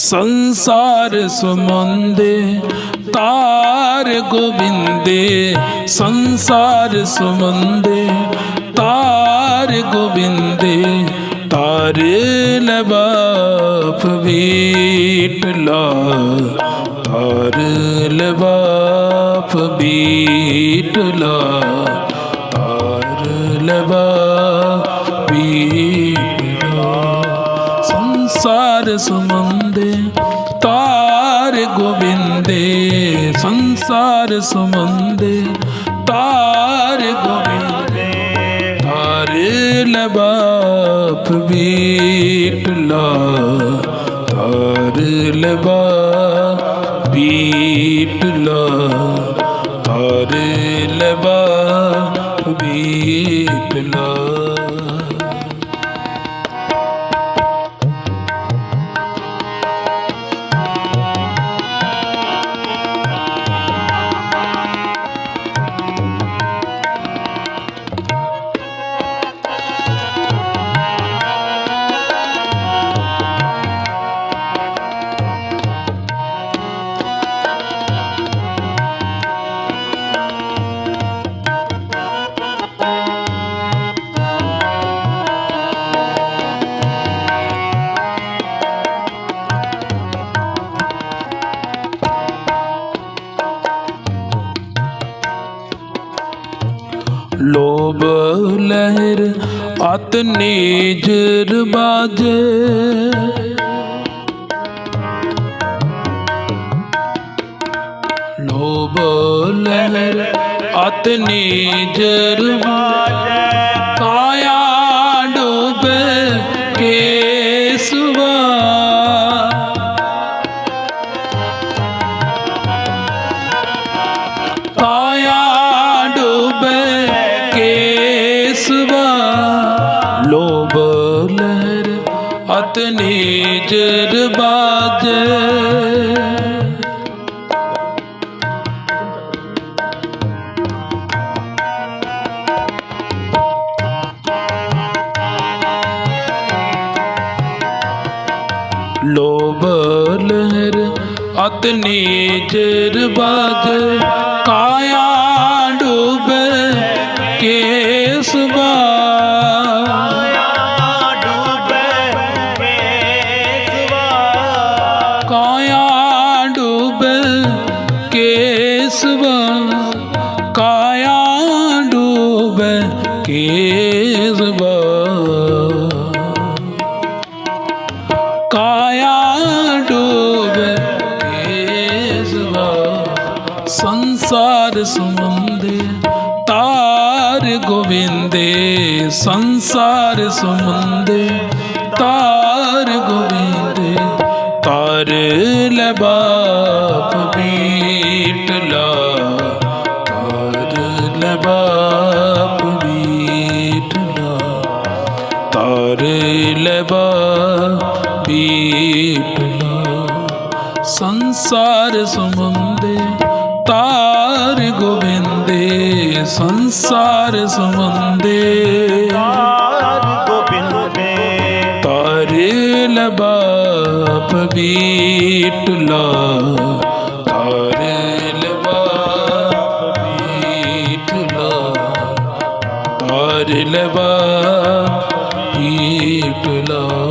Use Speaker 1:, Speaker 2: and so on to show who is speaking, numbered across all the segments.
Speaker 1: ਸੰਸਾਰ ਸਮੁੰਦੇ, ਤਾਰ ਗੋਬਿੰਦੇ ਸੰਸਾਰ ਸਮੁੰਦੇ, ਤਾਰ ਗੋਬਿੰਦੇ ਤਾਰ ਲਬਾਪ ਬੀਟਲਾ ਤਾਰ ਲਬਾਪ ਬੀਟਲਾ ਤਾਰ ਲਬਾ ਸੰਸਾਰ ਸਮੁੰਦੇ, ਤਾਰ ਗੋਬਿੰਦੇ, ਸੰਸਾਰ ਸਮੁੰਦੇ, ਤਾਰ ਗੋਬਿੰਦੇ ਤਾਰ ਲਬਾਪ ਬੀਟਲਾ ਤਾਰ ਲਬਾ ਬੀਟਲਾ ਤਾਰ ਲਬਾ ਬੀਟਲਾ ਲੋਭ ਲਹਿਰ ਅਤ ਨੀਜਰ ਬਾਜੇ ਲੋਭ ਲਹਿਰ ਅਤ ਨੀਜਰ ਬਾਜੇ ਲੋਭ ਅਤਨੀ ਅਤ ਨੀਜਰ ਕਾਇਆ ਸਮੁੰਦੇ ਤਾਰ ਗੋਬਿੰਦੇ ਸੰਸਾਰ ਸਮੁੰਦੇ। ਤਾਰ ਗੋਬਿੰਦੇ ਤਾਰ ਲਬਾਪ ਬੀਟਲਾ ਤਾਰ ਲਬਾਪ ਬੀਟਲਾ ਤਾਰ ਲਬਾ ਬੀਟਲਾ ਸੰਸਾਰ ਸਮੁੰਦੇ, ਤਾਰ ਗੋਬਿੰਦ ਸੰਸਾਰ ਸਮੁੰਦੇ ਤਾਰ ਲਬਾਪ ਬੀਟਲਾ ਤਾਰ ਲਬਾਪ ਬੀਟਲਾ ਤਾਰ ਲਬਾ ਬੀਟਲਾ ਅੰਡਲ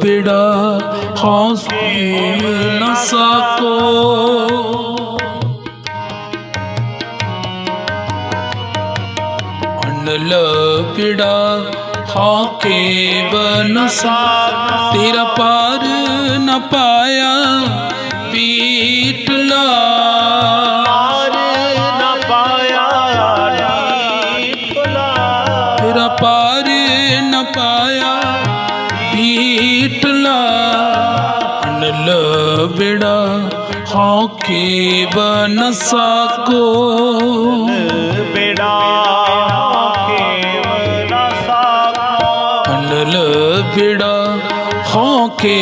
Speaker 1: ਬਿੜਾ ਹੌਸਲੇ ਨ ਸਕੋ। ਅੰਡਲ ਲਪੜਾ ਹਾਕੇ ਬਨਸਾ ਤੇਰਾ ਪਾਰ ਨ ਪਾਇਆ ਪੀਟ ਲਾ ਹਾਕੇ ਬਨਸਾ ਕੋ
Speaker 2: ਬੇੜਾ ਕੇਵਲ ਸਾਖੋ।
Speaker 1: ਅਨਲ ਬਿੜਾ ਹੋ ਕੇ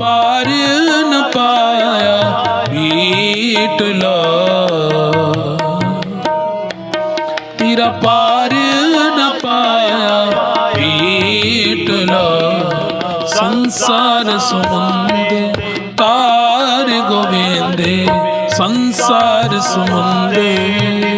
Speaker 1: ਪਾਰ ਨ ਪਾਇਆ ਬੀਟ ਲਾ। ਤੇਰਾ ਪਾਰ ਨ ਪਾਇਆ ਬੀਟ ਲਾ। ਸੰਸਾਰ ਸਮੁੰਦ ਕਾਰ ਗੋਬਿੰਦੇ, ਸੰਸਾਰ ਸਮੁੰਦੇ।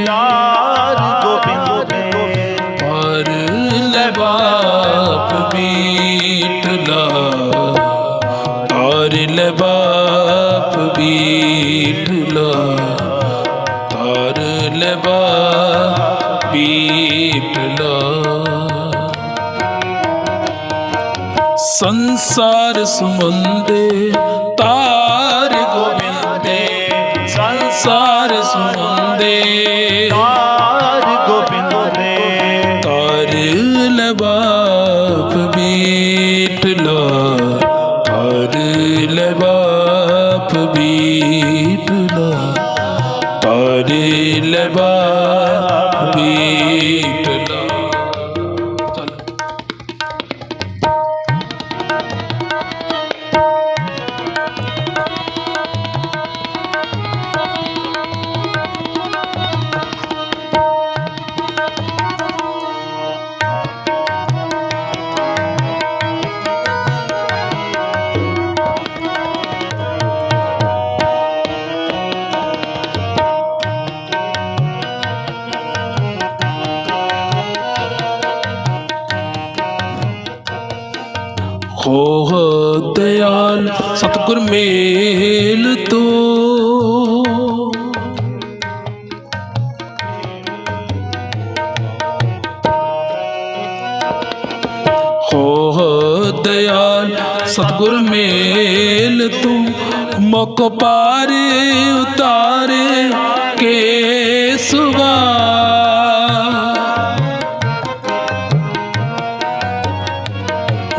Speaker 1: ਸੰਸਾਰ ਸਮੁੰਦੇ ਤਾਰ ਗੋਬਿੰਦੇ ਸੰਸਾਰ ਸਮੁੰਦੇ
Speaker 2: ਤਾਰ ਗੋਬਿੰਦ।
Speaker 1: ਤਾਰ ਲਬਾਪ ਬੀਟ ਲਾ ਤਾਰ ਲਬਾਪ ਬੀਟ ਲਾ ਤਾਰ ਲਬਾਪ ਬੀਟ ਸਤਿਗੁਰ ਮੇਲ ਤੋ। ਹੋ ਦਿਆਲ ਸਤਿਗੁਰ ਮੇਲ ਤੂੰ। ਮੁਕ ਪਾਰੇ ਉਤਾਰੇ ਕੇਸਵਾ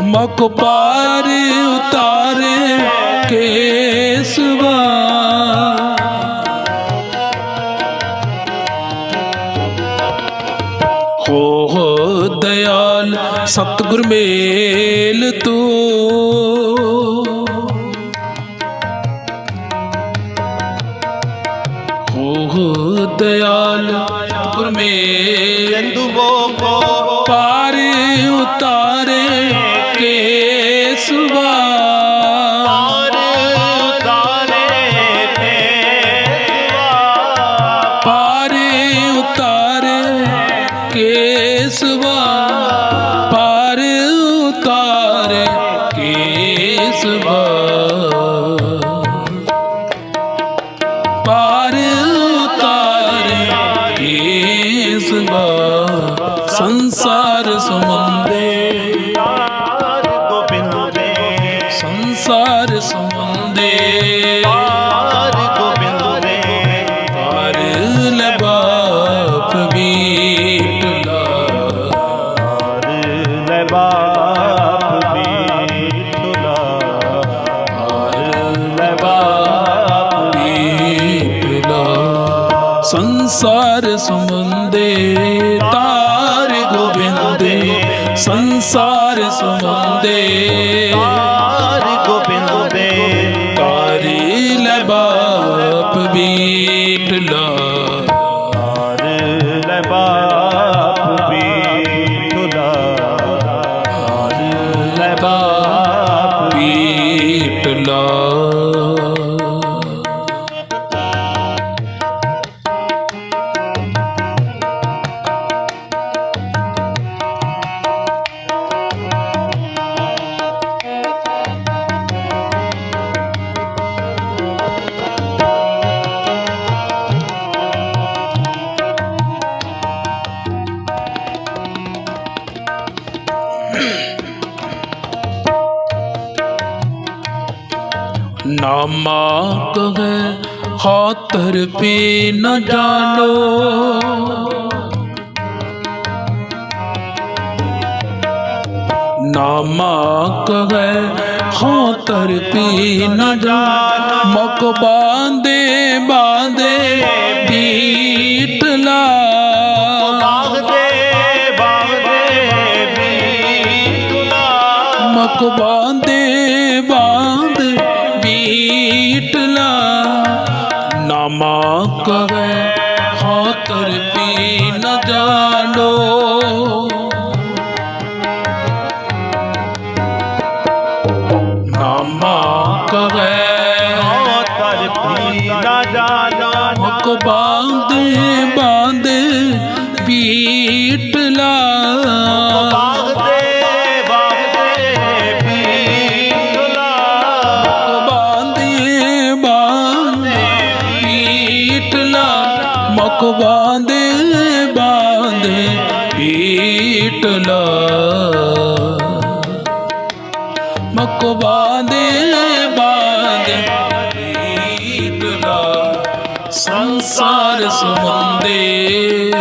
Speaker 1: ਮਕ ਪਾਰ ਉਤਾਰੇ ਕੇਸਵਾ ਹੋ ਹੋ ਦਇਆਲ ਸਤਿਗੁਰ ਮੇਲ ਤੂੰ। ਹੋ ਹੋ ਦਇਆਲ ਸਤਿਗੁਰ ਮੇਲ
Speaker 2: ਚੰਦੂ ਬੋਕੋ
Speaker 1: ਪਾਰ ਉਤਾਰੇ। ਸੰਸਾਰ ਸਮੁੰਦੇ ਬਾਪ ਨਾਮਾ ਕਹੈ ਖਾਤਰ ਪੀ ਨ ਜਾਣੋ। ਨਾਮਾ ਕਹੈ ਖਾਤਰ ਪੀ ਨ ਜਾਣੋ। ਮਕ ਬਾਂਦੇ ਬਾਂਦੇ
Speaker 2: ਬੀਟਲਾ
Speaker 1: ਮਕ ਬਾਂਦੇ ਬਾਂਦੇ ਬੀਟਲਾ ਨਾਮਾ ਕਹੈ ਖਾਤਰ ਪੀ ਨ ਜਾਣੋ। ਨਾਮਾ ਕਹੈ
Speaker 2: ਤਰ ਪੀ ਨਾ ਜਾਣਾ।
Speaker 1: ਮਕ ਬਾਂਦੇ ਬਾਂਦੇ ਬਾਂਦੇ ਬਾਂਦੇ। ਪੀਟਲਾ ਸੰਸਾਰ ਸਮੁੰਦੇ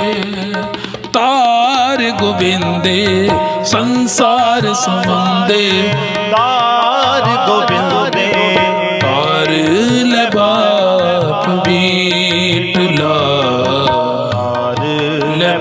Speaker 1: ਤਾਰ ਗੋਬਿੰਦੇ ਸੰਸਾਰ ਸਮੁੰਦੇ
Speaker 2: ਦਾਰ ਗੋਬਿੰਦ। ਦੇ
Speaker 1: ਕਰ ਲੈ ਬਾਪ ਬੀਟਲਾ
Speaker 2: ਦਾਰ
Speaker 1: ਲੈ